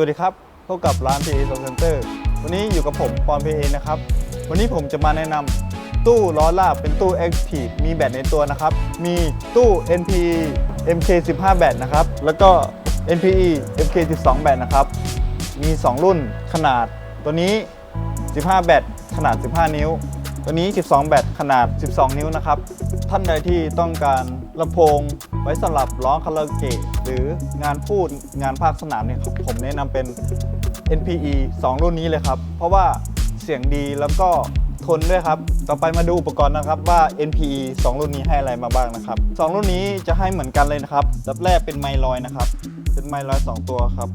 วัสดีครับพบกับร้าน PA Sound Center วันนี้อยู่กับผมปอน PA นะครับ วันนี้ผมจะมาแนะนำตู้ล้อลากเป็นตู้ Active มีแบตในตัวนะครับ มีตู้ NPE MK15 แบตนะครับ แล้วก็ NPE MK12 แบตนะครับ มี 2 รุ่นขนาด ตัวนี้ 15 แบตขนาด 15 นิ้ว ตัวนี้ 12 แบตขนาด 12 นิ้วนะครับ ท่านใดที่ต้องการลำโพง ไว้สำหรับร้องคาราโอเกะหรืองานพูดงานภาคสนามเนี่ยครับผมแนะนำเป็น NPE 2 รุ่นนี้เลยครับ เพราะว่าเสียงดีแล้วก็ทนด้วยครับ ต่อไปมาดูอุปกรณ์นะครับว่า NPE 2 รุ่นนี้ให้อะไรมาบ้างนะครับ 2 รุ่นนี้จะให้เหมือนกันเลยนะครับดับแรกเป็นไมลอยนะครับ เป็นไมลอย2ตัวครับ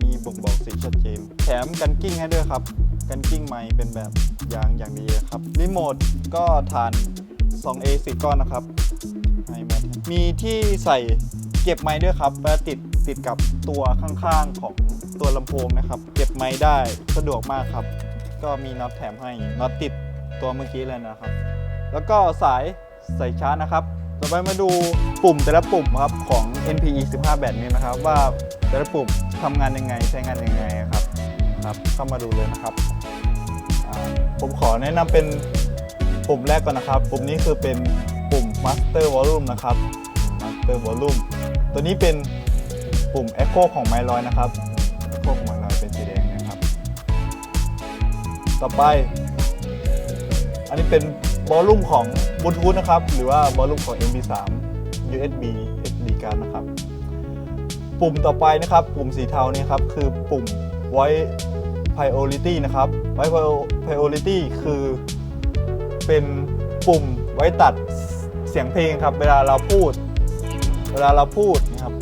มีบ่งบอกสีชัดเจน แถมกันกิ้งให้ด้วยครับ กันกิ้งไม้เป็นแบบยางอย่างดีครับ รีโมทก็ฐาน 2A 10ก้อนนะครับ มีที่ใส่เก็บไม้ด้วยครับและติดติดกับตัวข้างๆของตัวลำโพงนะครับ เก็บไม้ได้สะดวกมากครับ ก็มีน็อตแถมให้น็อตติดตัวเมื่อกี้เลยนะครับ แล้วก็สายใส่ชาร์จนะครับต่อไปมาดูปุ่มแต่ละปุ่มครับของ NPE 15แบตนี้นะครับ ว่าแต่ละปุ่มทำงานยังไงใช้งานยังไงครับครับ เข้ามาดูเลยนะครับผมขอแนะนำเป็นปุ่มแรกก่อนนะครับ ปุ่มนี้คือเป็น ปุ่ม Master Volume นะครับ Master Volume ตัวนี้เป็นปุ่ม Echo ของไมลอยนะครับ Echo ของไมลอยเป็นสีแดงนะครับ ต่อไป อันนี้เป็นวอลลุ่มของบลูทูธนะครับ หรือว่าวอลลุ่มของ MP3 USB SD card นะครับ ปุ่มต่อไปนะครับ ปุ่มสีเทาเนี่ยครับ คือปุ่ม Voice Priority นะครับ Voice Priority คือเป็นปุ่มไว้ตัด เสียงเพลงครับ เวลาเราพูด เวลาเราพูดนะครับ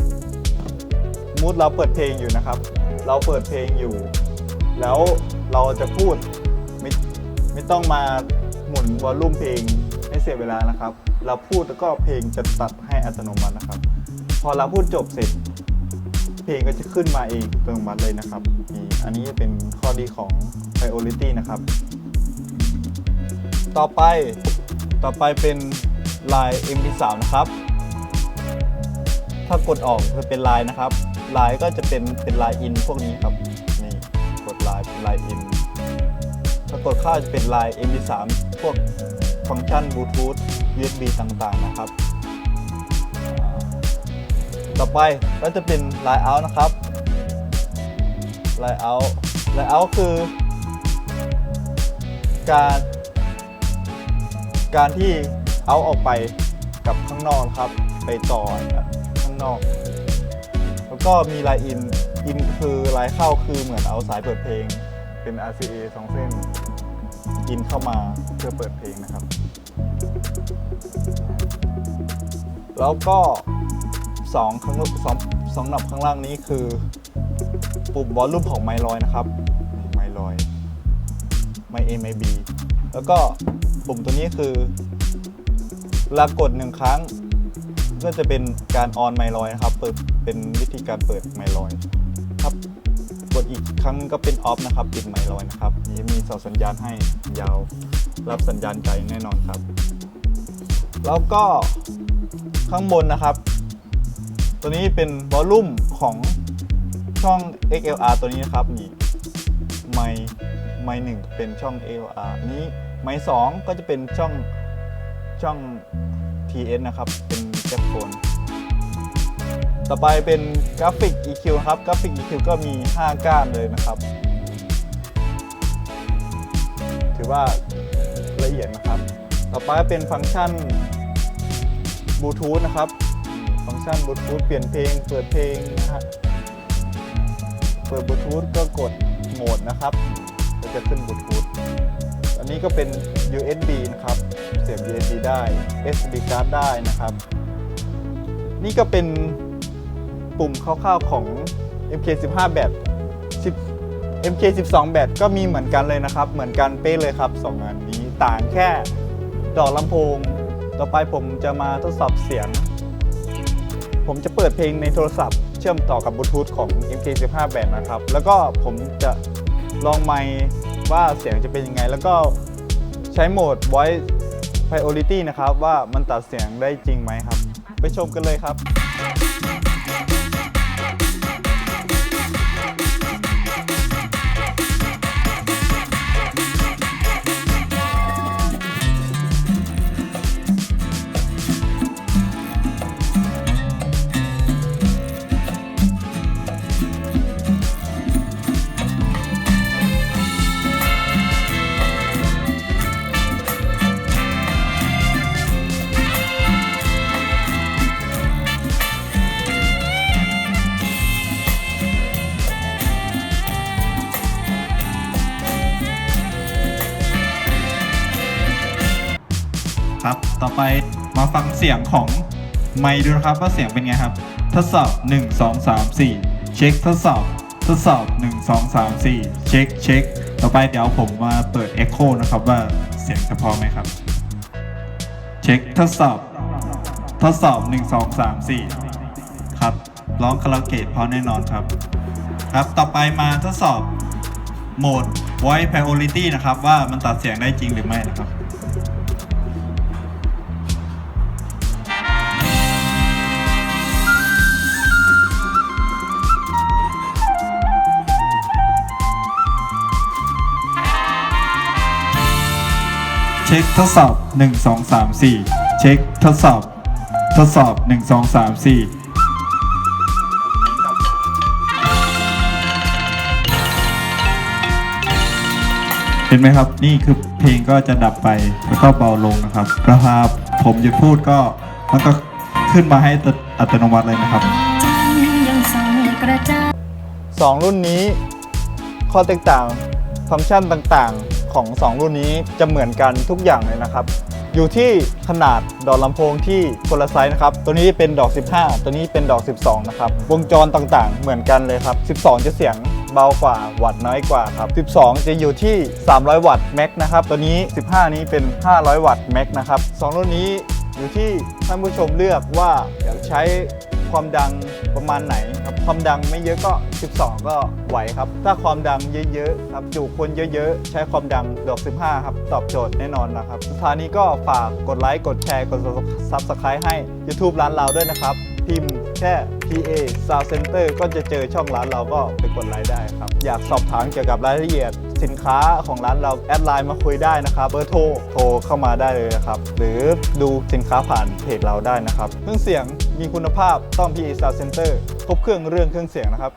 มูดเราเปิดเพลงอยู่นะครับ เราเปิดเพลงอยู่ แล้วเราจะพูดไม่ไม่ต้องมาหมุนวอลลุ่มเพลงให้เสียเวลานะครับ เราพูดแล้วก็เพลงจะตัดให้อัตโนมัตินะครับ พอเราพูดจบเสร็จ เพลงก็จะขึ้นมาเองอัตโนมัติเลยนะครับนี่อันนี้เป็นข้อดีของ priority นะครับ ต่อไปต่อไปเป็น ลาย MP3 นะครับ ถ้ากดออกจะเป็นลายนะครับ ลายก็จะเป็นเป็นลายอินพวกนี้ครับ นี่กดลายเป็นลายอิน ถ้ากดเข้าจะเป็นลาย MP3 พวกฟังก์ชันบลูทูธ USB ต่างๆนะครับ ต่อไปก็จะเป็นลายเอานะครับ ลายเอาลายเอาคือการการที่ เอาออกไปกับข้างนอกนะครับ ไปต่อข้างนอก แล้วก็มีลายอิน อินคือลายเข้าคือเหมือนเอาสายเปิดเพลง เป็น RCA สองเส้น อินเข้ามาเพื่อเปิดเพลงนะครับ แล้วก็สองข้างสองสองหนับข้างล่างนี้คือปุ่มวอลลุ่มของไมลอยนะครับ ไมลอย ไม A ไม B แล้วก็ปุ่มตัวนี้คือ เวลากดหนึ่งครั้ง ก็จะเป็นการออนไมลอยนะครับ เปิดเป็นวิธีการเปิดไมลอยครับ กดอีกครั้งก็เป็นออฟนะครับปิดไมลอยนะครับนี่มีเสาสัญญาณให้ยาวรับสัญญาณไกลแน่นอนครับ แล้วก็ข้างบนนะครับ ตัวนี้เป็นวอลลุ่มของช่อง XLR ตัวนี้นะครับนี่ไมไมหนึ่งเป็นช่อง ALR นนี้ไมสองก็จะเป็นช่อง ช่อง TS นะครับ เป็นแจ็คโฟนต่อไปเป็นกราฟิก EQ นะครับ กราฟิก EQ ก็มี 5 ก้านเลยนะครับ ถือว่าละเอียดนะครับ ต่อไปเป็นฟังก์ชันบลูทูธนะครับ ฟังก์ชันบลูทูธเปลี่ยนเพลง เปิดเพลงนะฮะ เปิดบลูทูธก็กดโหมดนะครับ ก็จะขึ้นบลูทูธ นี้ก็เป็น USB นะครับ เสียบ USB ได้ SD card ได้นะครับ นี่ก็เป็นปุ่มคร่าวๆของ MK15 แบต10 MK12 แบตก็มีเหมือนกันเลยนะครับ เหมือนกันเป๊ะเลยครับสองอันนี้ต่างแค่ดอกลำโพง ต่อไปผมจะมาทดสอบเสียง ผมจะเปิดเพลงในโทรศัพท์ เชื่อมต่อกับบลูทูธของ MK15 แบตนะครับ แล้วก็ผมจะลองไมค์ ว่าเสียงจะเป็นยังไง แล้วก็ใช้โหมด voice priority นะครับ ว่ามันตัดเสียงได้จริงไหมครับ ไปชมกันเลยครับ ครับ ต่อไปมาฟังเสียงของไมค์ดูนะครับว่าเสียงเป็นไงครับ ทดสอบ 1 2 3 4 เช็คทดสอบ ทดสอบ 1 2 3 4 เช็คเช็คต่อไปเดี๋ยวผมมาเปิด Echo นะครับว่าเสียงจะพอไหมครับ เช็คทดสอบ ทดสอบ 1 2 3 4 ครับร้องคาราโอเกะพราะแน่นอนครับ ครับต่อไปมาทดสอบโหมด voice priority นะครับ ว่ามันตัดเสียงได้จริงหรือไม่นะครับ เช็คทดสอบ 1 2 3 4 เช็คทดสอบ ทดสอบ 1 2 3 4เห็นไหมครับ นี่คือเพลงก็จะดับไปแล้วก็เบาลงนะครับแล้วพาผมจะพูดก็มันก็ขึ้นมาให้อัตโนมัติเลยนะครับสองกระจ่างสองรุ่นนี้ข้อแตกต่าง ฟังก์ชันต่างๆ ของ 2 รุ่นนี้จะเหมือนกันทุกอย่างเลยนะครับ อยู่ที่ขนาดดอกลำโพงที่คนละไซส์นะครับ ตัวนี้เป็นดอก 15 ตัวนี้เป็นดอก 12 นะครับ วงจรต่างๆ เหมือนกันเลยครับ 12 จะเสียงเบากว่าวัตต์น้อยกว่าครับ 12 จะอยู่ที่ 300 วัตต์แม็กนะครับ ตัวนี้ 15 นี้เป็น 500 วัตต์แม็กนะครับสองรุ่นนี้อยู่ที่ท่านผู้ชมเลือกว่าอยากใช้ ความดังประมาณไหนครับความดังไม่เยอะก็ 12 ก็ไหวครับ ถ้าความดังเยอะๆครับจุคนเยอะๆ ใช้ความดังดอก 15 ครับ ตอบโจทย์แน่นอนนะครับสุดท้ายนี้ก็ฝากกดไลค์กดแชร์กด Subscribe ให้ YouTube ร้านเราด้วยนะครับ พิมพ์แค่ PA Sound Center ก็จะเจอช่องร้านเราก็ไปกดไลค์ได้ครับ อยากสอบถามเกี่ยวกับรายละเอียดสินค้าของร้านเราแอดไลน์มาคุยได้นะครับเบอร์โทรโทรเข้ามาได้เลยนะครับ หรือดูสินค้าผ่านเพจเราได้นะครับเครื่องเสียง มีคุณภาพต้อง PA Sound Center ครบเครื่องเรื่องเครื่องเสียงนะครับ